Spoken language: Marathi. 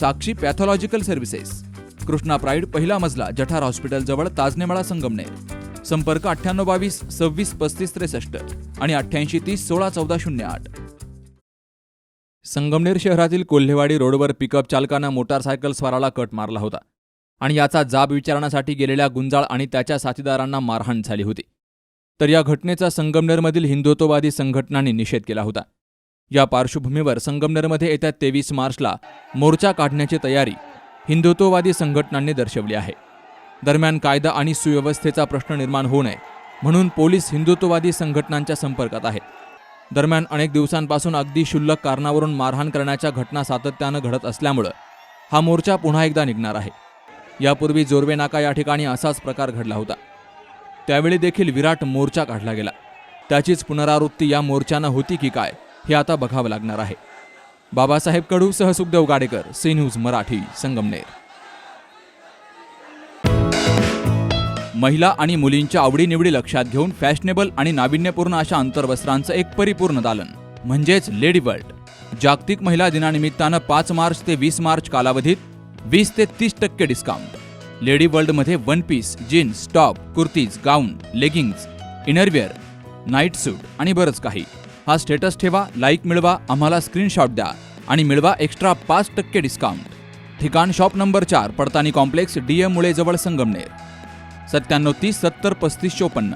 Sakshi pathological services Krishna pride पहिला मजला जठार हॉस्पिटल जवळ ताजनेमाळा संगमनेर. संपर्क अठ्ठ्याण्णव बावीस सव्वीस पस्तीस त्रेसष्ट आणि अठ्ठ्याऐंशी तीस सोळा चौदा शून्य आठ. संगमनेर शहरातील कोल्हेवाडी रोडवर पिकअप चालकानं मोटारसायकल स्वाराला कट मारला होता आणि याचा जाब विचारण्यासाठी गेलेल्या गुंजाळ आणि त्याच्या साथीदारांना मारहाण झाली होती. तर या घटनेचा संगमनेरमधील हिंदुत्ववादी संघटनांनी निषेध केला होता. या पार्श्वभूमीवर संगमनेरमध्ये येत्या तेवीस मार्चला मोर्चा काढण्याची तयारी हिंदुत्ववादी संघटनांनी दर्शवली आहे. दरम्यान कायदा आणि सुव्यवस्थेचा प्रश्न निर्माण होऊ नये म्हणून पोलीस हिंदुत्ववादी संघटनांच्या संपर्कात आहेत. दरम्यान अनेक दिवसांपासून अगदी क्षुल्लक कारणावरून मारहाण करण्याच्या घटना सातत्यानं घडत असल्यामुळं हा मोर्चा पुन्हा एकदा निघणार आहे. यापूर्वी जोरवे नाका या ठिकाणी असाच प्रकार घडला होता. त्यावेळी देखील विराट मोर्चा काढला गेला. त्याचीच पुनरावृत्ती या मोर्चानं होती की काय? हे आता बघावं लागणार आहे. बाबासाहेब कडू सह सुखदेव गाडेकर सी न्यूज मराठी संगमनेर. महिला आणि मुलींच्या आवडीनिवडी लक्षात घेऊन फॅशनेबल आणि नाविन्यपूर्ण अशा अंतर्वस्त्रांचं एक परिपूर्ण दालन म्हणजेच लेडी वर्ल्ड. जागतिक महिला दिनानिमित्तानं पाच मार्च ते वीस मार्च कालावधीत वीस ते तीस टक्के डिस्काउंट लेडी वर्ल्डमध्ये one piece jeans top kurtis gown leggings innerwear night suit आणि बरंच काही. हा स्टेटस ठेवा लाईक मिळवा आम्हाला स्क्रीनशॉट द्या आणि मिळवा एक्स्ट्रा पाच टक्के डिस्काउंट. ठिकाण शॉप नंबर चार पडतानी कॉम्प्लेक्स डी एम मुळे जवळ संगमनेर. सत्त्याण्णव तीस सत्तर पस्तीस चोपन्न.